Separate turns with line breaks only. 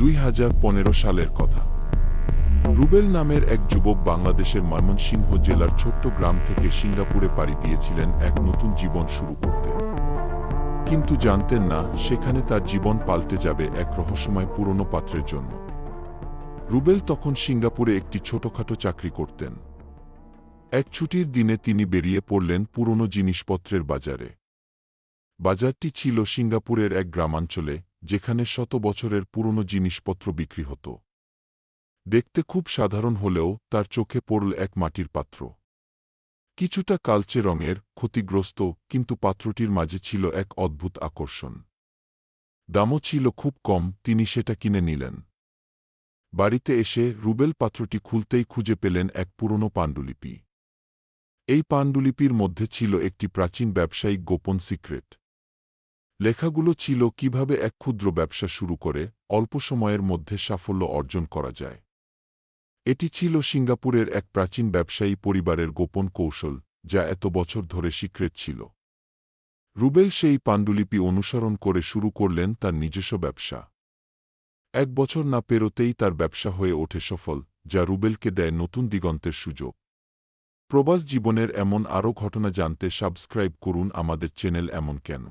দুই হাজার পনেরো সালের কথা। রুবেল নামের এক যুবক বাংলাদেশের ময়মনসিংহ জেলার ছোট্ট গ্রাম থেকে সিঙ্গাপুরে পাড়ি দিয়েছিলেন এক নতুন জীবন শুরু করতে। কিন্তু জানতেন না, সেখানে তার জীবন পাল্টে যাবে এক রহস্যময় পুরনো পাত্রের জন্য। রুবেল তখন সিঙ্গাপুরে একটি ছোটখাটো চাকরি করতেন। এক ছুটির দিনে তিনি বেরিয়ে পড়লেন পুরনো জিনিসপত্রের বাজারে। বাজারটি ছিল সিঙ্গাপুরের এক গ্রামাঞ্চলে যেখানে শত বছরের পুরনো জিনিসপত্র বিক্রি হতো। দেখতে খুব সাধারণ হলেও তার চোখে পড়ল এক মাটির পাত্র। কিছুটা কালচে রঙের, ক্ষতিগ্রস্ত, কিন্তু পাত্রটির মাঝে ছিল এক অদ্ভুত আকর্ষণ। দামও ছিল খুব কম, তিনি সেটা কিনে নিলেন। বাড়িতে এসে রুবেল পাত্রটি খুলতেই খুঁজে পেলেন এক পুরনো পাণ্ডুলিপি। এই পাণ্ডুলিপির মধ্যে ছিল একটি প্রাচীন ব্যবসায়িক গোপন সিক্রেট। লেখাগুলো ছিল কীভাবে এক ক্ষুদ্র ব্যবসা শুরু করে, অল্প সময়ের মধ্যে সাফল্য অর্জন করা যায়। এটি ছিল সিঙ্গাপুরের এক প্রাচীন ব্যবসায়ী পরিবারের গোপন কৌশল, যা এত বছর ধরে সিক্রেট ছিল। রুবেল সেই পাণ্ডুলিপি অনুসরণ করে শুরু করলেন তার নিজস্ব ব্যবসা। এক বছর না পেরোতেই তার ব্যবসা হয়ে ওঠে সফল, যা রুবেলকে দেয় নতুন দিগন্তের সুযোগ। প্রবাস জীবনের এমন আরও ঘটনা জানতে সাবস্ক্রাইব করুন আমাদের চ্যানেল এমন কেন।